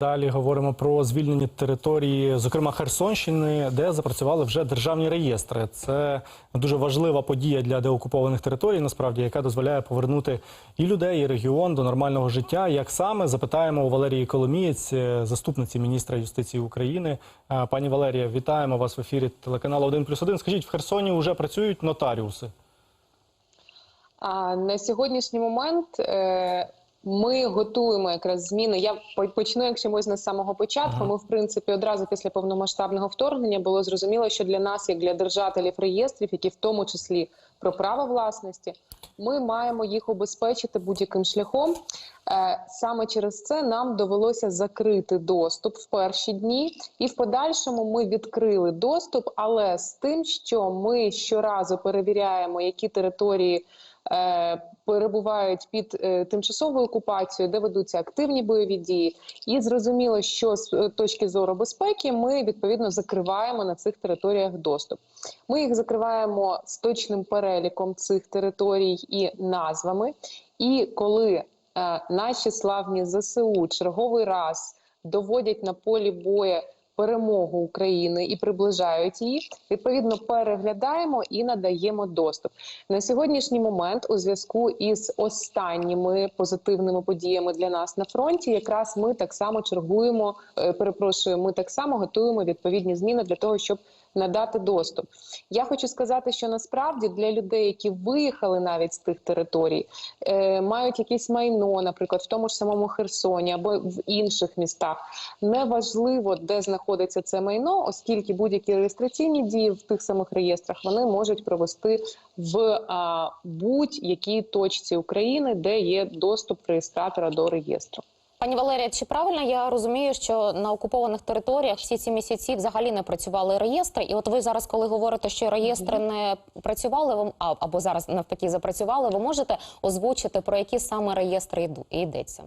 Далі говоримо про звільнені території, зокрема Херсонщини, де запрацювали вже державні реєстри. Це дуже важлива подія для деокупованих територій, насправді, яка дозволяє повернути і людей, і регіон до нормального життя. Як саме запитаємо у Валерії Коломієць, е, заступниці міністра юстиції України. Е, Пані Валерія, вітаємо вас в ефірі телеканалу 1+,1. Скажіть, в Херсоні вже працюють нотаріуси? А на сьогоднішній момент е, ми готуємо якраз зміни. Я по- почну, якщо можна з самого початку. Ми, в принципі, одразу після повномасштабного вторгнення було зрозуміло, що для нас, як для держателів реєстрів, які в тому числі про право власності, ми маємо їх обезпечити будь-яким шляхом. Е, Саме через це нам довелося закрити доступ в перші дні, і в подальшому ми відкрили доступ, але з тим, що ми щоразу перевіряємо, які території перебувають під е, тимчасовою окупацією, де ведуться активні бойові дії, і зрозуміло, що з е, точки зору безпеки ми відповідно закриваємо на цих територіях доступ. Ми їх закриваємо з точним переліком цих територій і назвами. І коли е, наші славні ЗСУ черговий раз доводять на полі бою перемогу України і приближають її, відповідно переглядаємо і надаємо доступ. На сьогоднішній момент, у зв'язку із останніми позитивними подіями для нас на фронті, якраз ми так само чергуємо. е, Перепрошую, ми так само готуємо відповідні зміни для того, щоб надати доступ. Я хочу сказати, що насправді для людей, які виїхали навіть з тих територій, е, мають якесь майно, наприклад, в тому ж самому Херсоні або в інших містах. Неважливо, де знаходиться це майно, оскільки будь-які реєстраційні дії в тих самих реєстрах вони можуть провести в будь-якій точці України, де є доступ реєстратора до реєстру. Пані Валерія, чи правильно я розумію, що на окупованих територіях всі ці місяці взагалі не працювали реєстри? І от ви зараз, коли говорите, що реєстри не працювали, або зараз навпаки запрацювали, ви можете озвучити про які саме реєстри йдеться?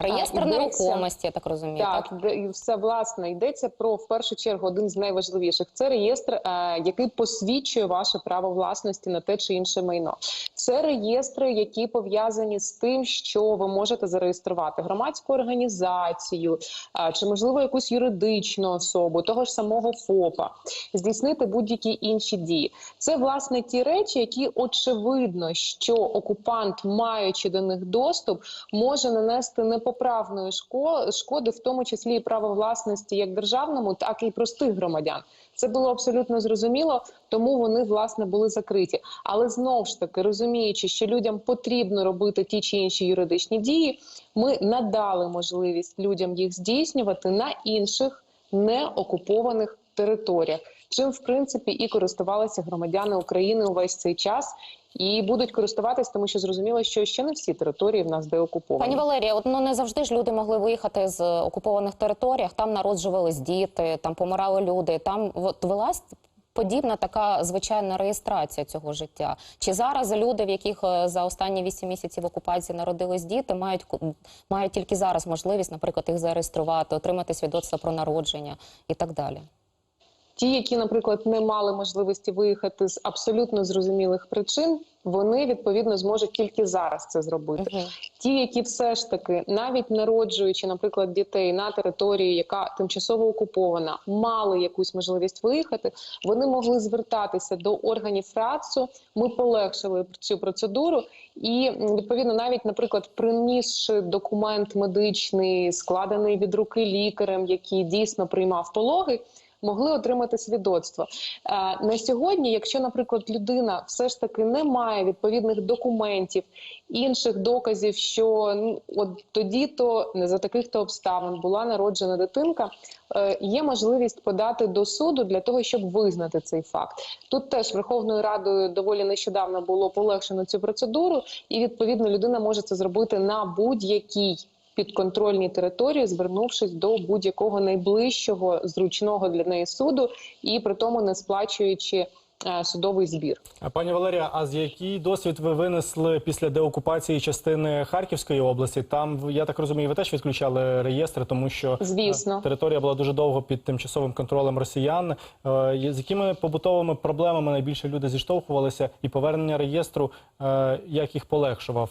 Реєстр нерухомості, я так розумію. Так, Так, де- все власне йдеться про в першу чергу один з найважливіших. Це реєстр, е, який посвідчує ваше право власності на те чи інше майно. Це реєстри, які пов'язані з тим, що ви можете зареєструвати громадську організацію е, чи можливо якусь юридичну особу, того ж самого ФОПа, здійснити будь-які інші дії. Це власне ті речі, які очевидно, що окупант, маючи до них доступ, може нанести непоправної шко- шкоди, в тому числі і право власності як державному, так і простих громадян. Це було абсолютно зрозуміло, тому вони власне були закриті. Але знову ж таки, розуміючи, що людям потрібно робити ті чи інші юридичні дії, ми надали можливість людям їх здійснювати на інших неокупованих територіях, чим в принципі і користувалися громадяни України увесь цей час. І будуть користуватись, тому що зрозуміло, що ще не всі території в нас деокуповані. Пані Валерія, от ну не завжди ж люди могли виїхати з окупованих територіях. Там народжувались діти, там помирали люди. Там от велась подібна така звичайна реєстрація цього життя. Чи зараз люди, в яких е, за останні вісім місяців окупації народились діти, мають мають тільки зараз можливість, наприклад, їх зареєструвати, отримати свідоцтво про народження і так далі. Ті, які, наприклад, не мали можливості виїхати з абсолютно зрозумілих причин, вони відповідно зможуть тільки зараз це зробити. Мгм. Ті, які все ж таки, навіть народжуючи, наприклад, дітей на території, яка тимчасово окупована, мали якусь можливість виїхати, вони могли звертатися до органів ФРАЦу. Ми полегшили цю процедуру, і відповідно, навіть, наприклад, принісши документ медичний, складений від руки лікарем, який дійсно приймав пологи. Могли отримати свідоцтво Е, на сьогодні. Якщо, наприклад, людина все ж таки не має відповідних документів, інших доказів, що ну, от тоді то не за таких то обставин була народжена дитинка, е, є можливість подати до суду для того, щоб визнати цей факт. Тут теж Верховною Радою доволі нещодавно було полегшено цю процедуру, і відповідно людина може це зробити на будь-якій підконтрольній території, звернувшись до будь-якого найближчого зручного для неї суду, і при тому не сплачуючи е, судовий збір. Пані Валерія, а з який досвід ви винесли після деокупації частини Харківської області? Там я так розумію, ви теж відключали реєстри, тому що Звісно. е, територія була дуже довго під тимчасовим контролем росіян. Е, З якими побутовими проблемами найбільше люди зіштовхувалися, і повернення реєстру як їх полегшував?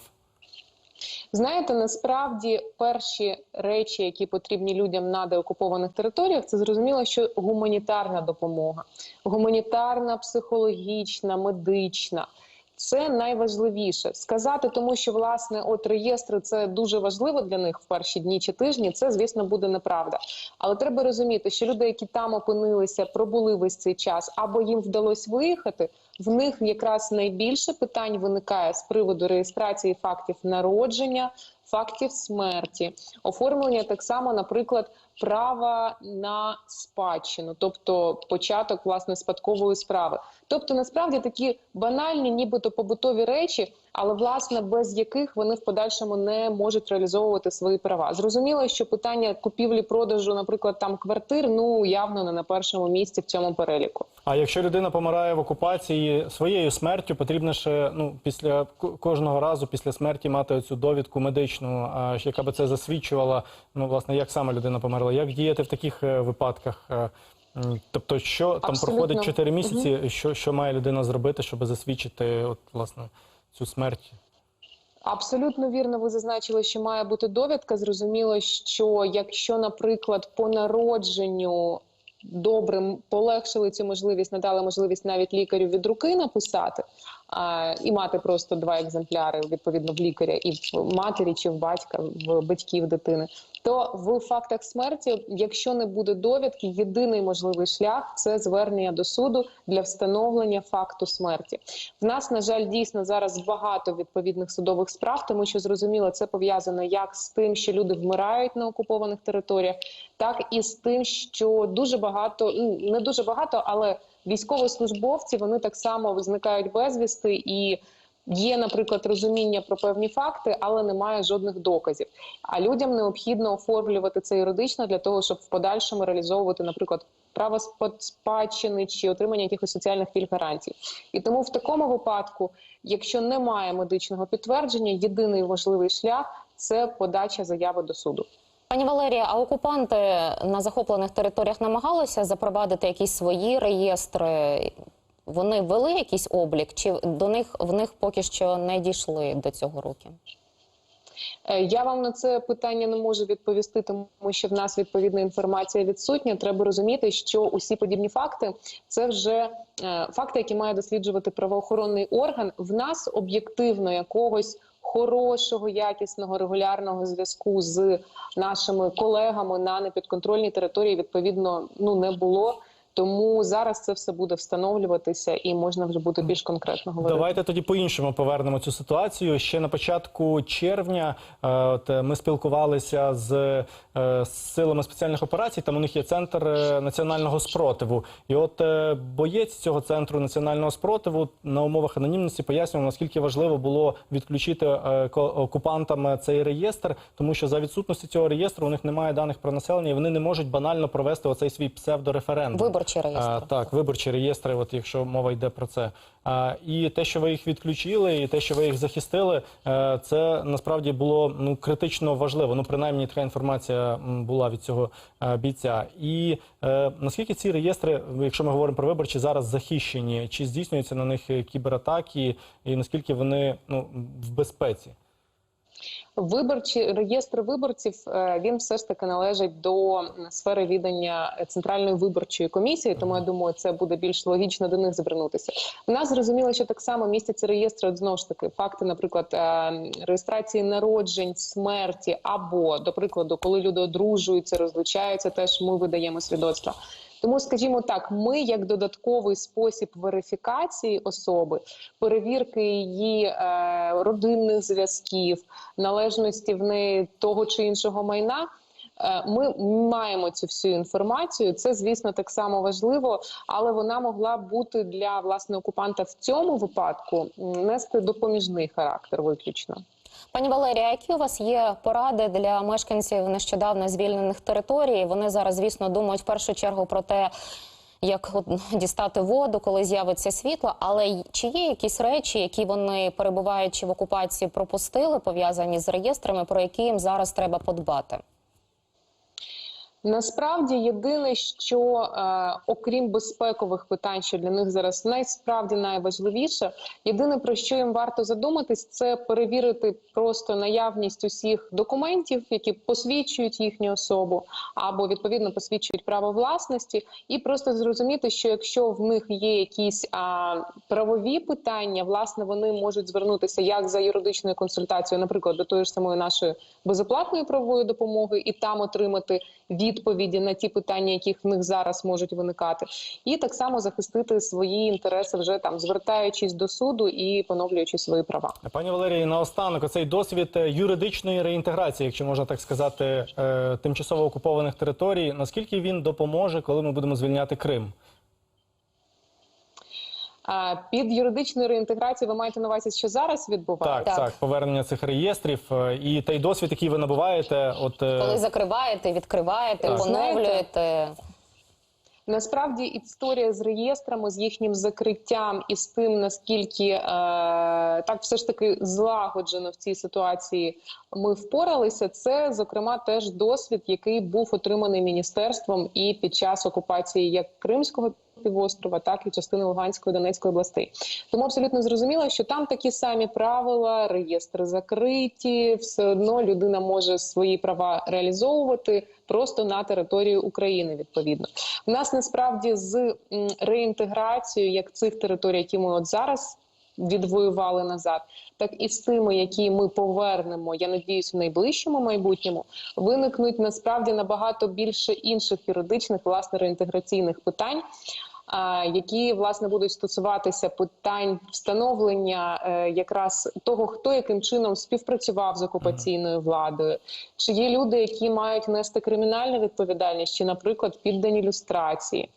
Знаєте, насправді перші речі, які потрібні людям на деокупованих територіях, це зрозуміло, що гуманітарна допомога, гуманітарна, психологічна, медична. Це найважливіше сказати, тому що власне от реєстри це дуже важливо для них в перші дні чи тижні. Це звісно буде неправда. Але треба розуміти, що люди, які там опинилися, пробули весь цей час, або їм вдалося виїхати. В них якраз найбільше питань виникає з приводу реєстрації фактів народження, фактів смерті, оформлення так само, наприклад, права на спадщину, тобто початок власне спадкової справи. Тобто, насправді такі банальні, нібито побутові речі, але власне без яких вони в подальшому не можуть реалізовувати свої права. Зрозуміло, що питання купівлі-продажу, наприклад, там квартир, ну явно не на першому місці в цьому переліку. А якщо людина помирає в окупації своєю смертю, потрібно ще ну після кожного разу після смерті мати цю довідку медичну, а, яка би це засвідчувала. Ну власне, як саме людина померла, як діяти в таких е, випадках? Е, Тобто, що там проходить 4 місяці, що, що має людина зробити, щоб засвідчити от власне цю смерть? Абсолютно вірно, ви зазначили, що має бути довідка. Зрозуміло, що якщо, наприклад, по народженню добрим полегшили цю можливість, надали можливість навіть лікарю від руки написати і мати просто два екземпляри відповідно в лікаря і в матері чи в батька, в батьків дитини. То в фактах смерті, якщо не буде довідки, єдиний можливий шлях це звернення до суду для встановлення факту смерті. В нас, на жаль, дійсно зараз багато відповідних судових справ, тому що зрозуміло, це пов'язано як з тим, що люди вмирають на окупованих територіях, так і з тим, що дуже багато ну, не дуже багато, але військовослужбовці вони так само зникають безвісти і. Є, наприклад, розуміння про певні факти, але немає жодних доказів. А людям необхідно оформлювати це юридично для того, щоб в подальшому реалізовувати, наприклад, право спад- спадщини чи отримання якихось соціальних пільг гарантій. І тому в такому випадку, якщо немає медичного підтвердження, єдиний можливий шлях це подача заяви до суду. Пані Валерія, а окупанти на захоплених територіях намагалися запровадити якісь свої реєстри? Вони вели якийсь облік, чи до них в них поки що не дійшли до цього руки? Е, Я вам на це питання не можу відповісти, тому що в нас відповідна інформація відсутня. Треба розуміти, що усі подібні факти це вже е, факти, які має досліджувати правоохоронний орган. В нас об'єктивно якогось. Хорошого, якісного, регулярного зв'язку з нашими колегами на непідконтрольній території відповідно ну не було. Тому зараз це все буде встановлюватися, і можна вже буде більш конкретно говорити. Давайте тоді по-іншому повернемо цю ситуацію. Ще на початку червня е, от, е, ми спілкувалися з е, силами спеціальних операцій. Там у них є центр національного спротиву. І от боєць цього центру національного спротиву на умовах анонімності пояснював, наскільки важливо було відключити ко- окупантам цей реєстр, тому що за відсутності цього реєстру у них немає даних про населення, і вони не можуть банально провести оцей свій псевдореферендум. Виборчі реєстри. А, так, виборчі реєстри, от якщо мова йде про це. А, і те, що ви їх відключили, і те, що ви їх захистили, е, це насправді було ну критично важливо. Ну, принаймні, така інформація була від цього е, бійця. І е, наскільки ці реєстри, якщо ми говоримо про виборчі, зараз захищені, чи здійснюються на них е, кібератаки, і наскільки вони ну в безпеці? Виборчі реєстр виборців е, він все ж таки належить до сфери відання центральної виборчої комісії. Тому я думаю, це буде більш логічно до них звернутися. В нас зрозуміло, що так само містяться реєстри от, знову ж таки факти, наприклад, е, реєстрації народжень, смерті або до прикладу, коли люди одружуються, розлучаються, теж ми видаємо свідоцтва. Тому, скажімо так, ми як додатковий спосіб верифікації особи, перевірки її е, родинних зв'язків, належності в неї того чи іншого майна. е, Ми маємо цю всю інформацію. Це, звісно, так само важливо, але вона могла бути для власне окупанта в цьому випадку нести допоміжний характер виключно. Пані Валерія, які у вас є поради для мешканців нещодавно звільнених територій? Вони зараз, звісно, думають в першу чергу про те, як дістати воду, коли з'явиться світло. Але чи є якісь речі, які вони перебуваючи в окупації, пропустили, пов'язані з реєстрами, про які їм зараз треба подбати? Насправді єдине, що е, окрім безпекових питань, що для них зараз найсправді найважливіше, єдине про що їм варто задуматись, це перевірити просто наявність усіх документів, які посвідчують їхню особу, або відповідно посвідчують право власності, і просто зрозуміти, що якщо в них є якісь а, правові питання, власне вони можуть звернутися як за юридичною консультацією, наприклад, до тої ж самої нашої безоплатної правової допомоги, і там отримати відповіді на ті питання, яких в них зараз можуть виникати, і так само захистити свої інтереси, вже там звертаючись до суду і поновлюючи свої права. Пані Валерії, наостанок оцей досвід е, юридичної реінтеграції, якщо можна так сказати, е, тимчасово окупованих територій. Наскільки він допоможе, коли ми будемо звільняти Крим? А під юридичною реінтеграцією ви маєте на увазі, що зараз відбувається? так, Так. повернення цих реєстрів е, і той досвід, який ви набуваєте, от е, Коли закриваєте, відкриваєте, Так. поновлюєте. Насправді історія з реєстрами, з їхнім закриттям і з тим, наскільки е, так все ж таки злагоджено в цій ситуації ми впоралися. Це зокрема теж досвід, який був отриманий міністерством і під час окупації як Кримського півострова, так і частини Луганської Донецької областей. Тому абсолютно зрозуміло, що там такі самі правила, реєстри закриті, все одно людина може свої права реалізовувати просто на території України. Відповідно, у нас насправді з реінтеграцією як цих територій, які ми от зараз. Відвоювали назад, так і з тими, які ми повернемо, я надіюсь, в найближчому майбутньому виникнуть насправді набагато більше інших юридичних власне реінтеграційних питань, які власне будуть стосуватися питань встановлення е, якраз того, хто яким чином співпрацював з окупаційною владою, чи є люди, які мають нести кримінальну відповідальність, чи, наприклад, піддані люстрації,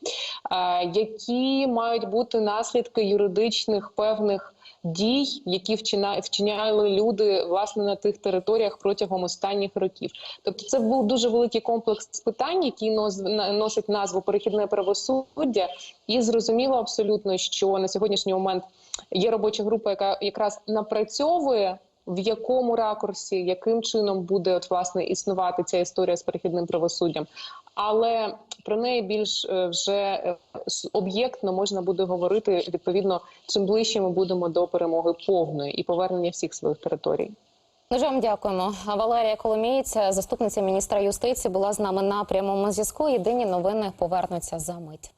які мають бути наслідки юридичних певних. Дій, які вчиняли люди власне на тих територіях протягом останніх років, тобто це був дуже великий комплекс питань, які нос- носить назву перехідне правосуддя, і зрозуміло абсолютно, що на сьогоднішній момент є робоча група, яка якраз напрацьовує. В якому ракурсі, яким чином буде от власне існувати ця історія з перехідним правосуддям, але про неї більш е, вже е, об'єктно можна буде говорити відповідно, чим ближче ми будемо до перемоги повної і повернення всіх своїх територій. Дуже вам дякуємо. Валерія Коломієць, заступниця міністра юстиції, була з нами на прямому зв'язку. Єдині новини повернуться за мить.